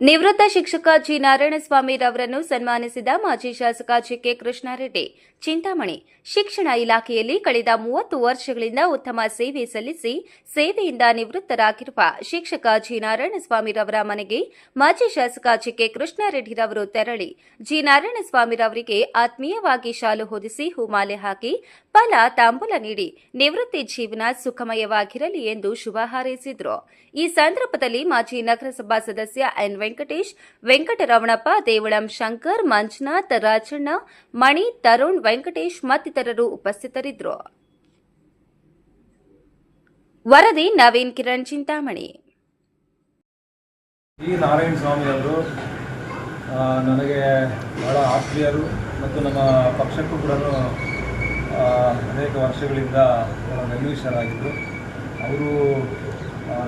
ನಿವೃತ್ತ ಶಿಕ್ಷಕ ಜಿ ನಾರಾಯಣಸ್ವಾಮಿ ರವರನ್ನು ಸನ್ಮಾನಿಸಿದ ಮಾಜಿ ಶಾಸಕ ಜಿಕೆ ಕೃಷ್ಣಾರೆಡ್ಡಿ ಚಿಂತಾಮಣಿ, ಶಿಕ್ಷಣ ಇಲಾಖೆಯಲ್ಲಿ ಕಳೆದ ಮೂವತ್ತು ವರ್ಷಗಳಿಂದ ಉತ್ತಮ ಸೇವೆ ಸಲ್ಲಿಸಿ ಸೇವೆಯಿಂದ ನಿವೃತ್ತರಾಗಿರುವ ಶಿಕ್ಷಕ ಜಿ ನಾರಾಯಣಸ್ವಾಮಿ ರವರ ಮನೆಗೆ ಮಾಜಿ ಶಾಸಕ ಚಿಕ್ಕೆ ಕೃಷ್ಣಾರೆಡ್ಡಿ ರವರು ತೆರಳಿ. ಜಿ ನಾರಾಯಣಸ್ವಾಮಿರವರಿಗೆ ಆತ್ಮೀಯವಾಗಿ ಶಾಲು ಹೊದಿಸಿ ಹೂಮಾಲೆ ಹಾಕಿ ಫಲ, ತಾಂಬೂಲ ನೀಡಿ ನಿವೃತ್ತಿ ಜೀವನ ಸುಖಮಯವಾಗಿರಲಿ ಎಂದು ಶುಭ ಹಾರೈಸಿದರು. ಈ ಸಂದರ್ಭದಲ್ಲಿ ಮಾಜಿ ನಗರಸಭಾ ಸದಸ್ಯ ಎನ್ ವೆಂಕಟೇಶ್, ವೆಂಕಟರಮಣಪ್ಪ, ದೇವಳಂ ಶಂಕರ್, ಮಂಜುನಾಥ್, ರಾಜಣ್ಣ, ಮಣಿ, ತರುಣ್, ವೆಂಕಟೇಶ್ ಮತ್ತಿತರರು ಉಪಸ್ಥಿತರಿದ್ದರು. ವರದಿ ನವೀನ್ ಕಿರಣ್ ಚಿಂತಾಮಣಿ. ಈ ನಾರಾಯಣ ಸ್ವಾಮಿ ಅವರು ನನಗೆ ಬಹಳ ಆತ್ಮೀಯರು ಮತ್ತು ನಮ್ಮ ಪಕ್ಷಕ್ಕೂ ಕೂಡ ಅನೇಕ ವರ್ಷಗಳಿಂದ ವೆಲ್ವಿಷರಾಗಿದ್ದರು ಅವರು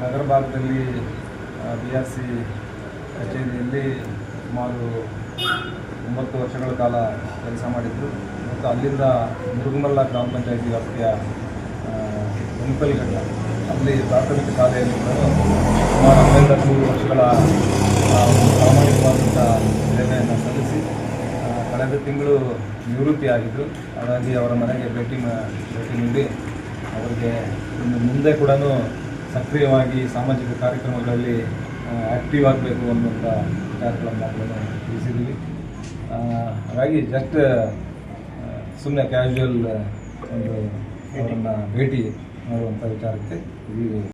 ನಗರ ಭಾಗದಲ್ಲಿ ಬಿ ಆರ್ ಸಿ ಕಚೇರಿಯಲ್ಲಿ ಸುಮಾರು ಒಂಬತ್ತು ವರ್ಷಗಳ ಕಾಲ ಕೆಲಸ ಮಾಡಿದರು. ಮತ್ತು ಅಲ್ಲಿಂದ ಮುರುಗಮಲ್ಲ ಗ್ರಾಮ ಪಂಚಾಯತಿ ವ್ಯಾಪ್ತಿಯ ಗುಂಪಲ್ಘಟ್ಟ ಅಲ್ಲಿ ಪ್ರಾಥಮಿಕ ಶಾಲೆಯಲ್ಲಿ ಸುಮಾರು ಹನ್ನೆರಡು ಮೂರು ವರ್ಷಗಳ ಪ್ರಾಮಾಣಿಕವಾದಂಥ ಸೇವೆಯನ್ನು ಸಲ್ಲಿಸಿ ಕಳೆದ ತಿಂಗಳು ನಿವೃತ್ತಿಯಾಗಿದ್ದರು ಹಾಗಾಗಿ ಅವರ ಮನೆಗೆ ಭೇಟಿ ಭೇಟಿ ನೀಡಿ, ಅವರಿಗೆ ಮುಂದೆ ಕೂಡ ಸಕ್ರಿಯವಾಗಿ ಸಾಮಾಜಿಕ ಕಾರ್ಯಕ್ರಮಗಳಲ್ಲಿ ಆ್ಯಕ್ಟಿವ್ ಆಗಬೇಕು ಅನ್ನುವಂಥ ಕೂಡ ತಿಳಿಸಿದ್ದೀವಿ ಹಾಗಾಗಿ ಜಸ್ಟ್ ಸುಮ್ಮನೆ ಕ್ಯಾಶುವಲ್ ಒಂದು ಅವರನ್ನು ಭೇಟಿ ಮಾಡುವಂಥ ವಿಚಾರಕ್ಕೆ ಈ